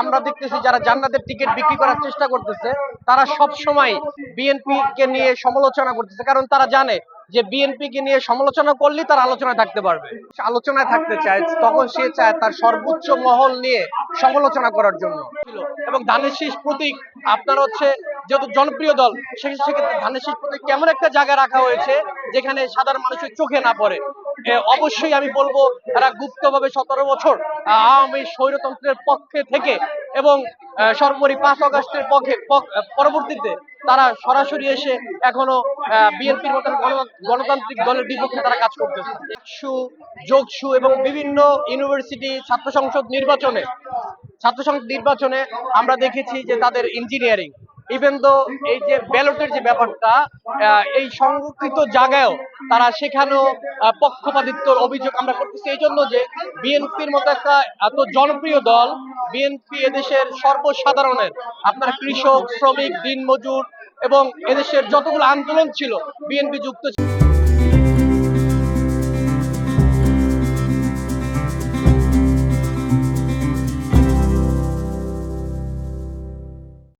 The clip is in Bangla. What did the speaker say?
আমরা দেখতেছি যারা জান্নাতের টিকিট বিক্রি করার চেষ্টা করতেছে, তারা সব সময় বিএনপি কে নিয়ে সমালোচনা করতেছে, কারণ তারা জানে যে বিএনপি কে নিয়ে সমালোচনা করলে তার আলোচনায় থাকতে পারবে। আলোচনায় থাকতে চায়, তখন সে চায় তার সর্বোচ্চ মহল নিয়ে সমালোচনা করার জন্য। এবং ধানের শীষ প্রতীক আপনার হচ্ছে যেহেতু জনপ্রিয় দল, সেক্ষেত্রে ধানের শীষ প্রতীক কেমন একটা জায়গায় রাখা হয়েছে, যেখানে সাধারণ মানুষের চোখে না পড়ে? অবশ্যই আমি বলব, তারা গুপ্তভাবে সতেরো বছর আওয়ামী স্বৈরতন্ত্রের পক্ষে থেকে এবং সর্বোপরি পাঁচ অগস্টের পক্ষে, পক- পরবর্তীতে তারা সরাসরি এসে এখনও বিএনপির মতো গণতান্ত্রিক দলের বিপক্ষে তারা কাজ করতেছে। সু যোগসু এবং বিভিন্ন ইউনিভার্সিটি ছাত্র সংসদ নির্বাচনে, ছাত্র সংসদ নির্বাচনে আমরা দেখেছি যে তাদের ইঞ্জিনিয়ারিং ইভেন দো এই যে ব্যালটের যে ব্যাপারটা এই সংরক্ষিত জায়গায়ও তারা সেখানেও পক্ষপাতিত্বর অভিযোগ আমরা করতেছি। এই জন্য যে বিএনপির মতো একটা এত জনপ্রিয় দল, বিএনপি এদেশের সর্বসাধারণের, আপনার কৃষক, শ্রমিক, দিনমজুর এবং এদেশের যতগুলো আন্দোলন ছিল, বিএনপি যুক্ত ছিল।